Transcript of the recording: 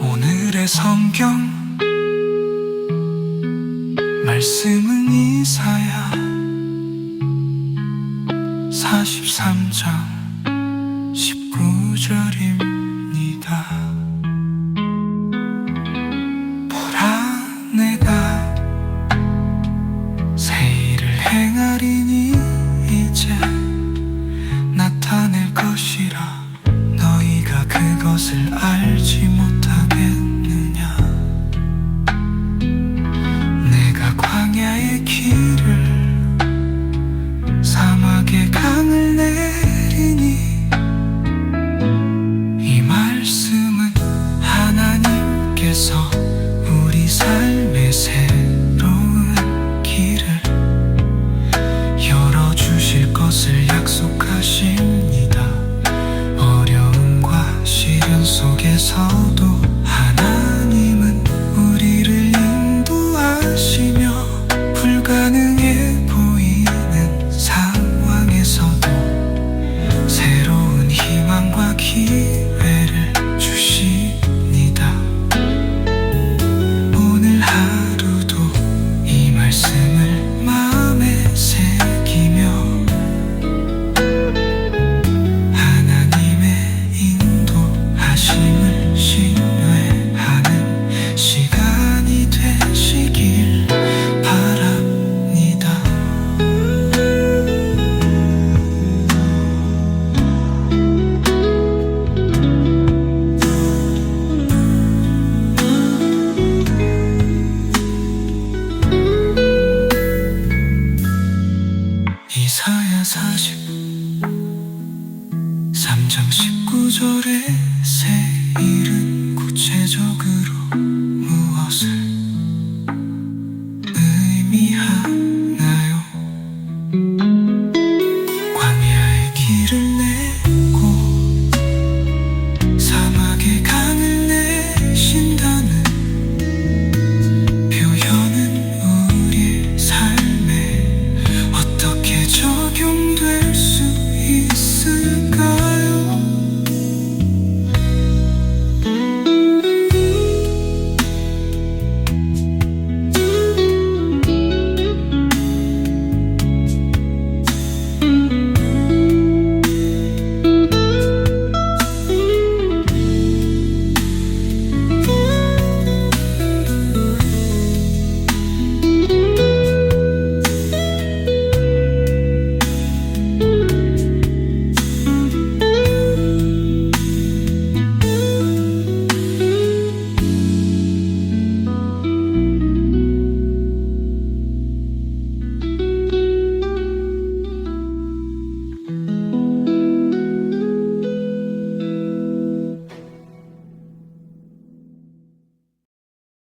오늘의 성경 말씀은 이사야 43장 19절입니다. 밖에서도 구절의 새 이름 구체적으로 무엇을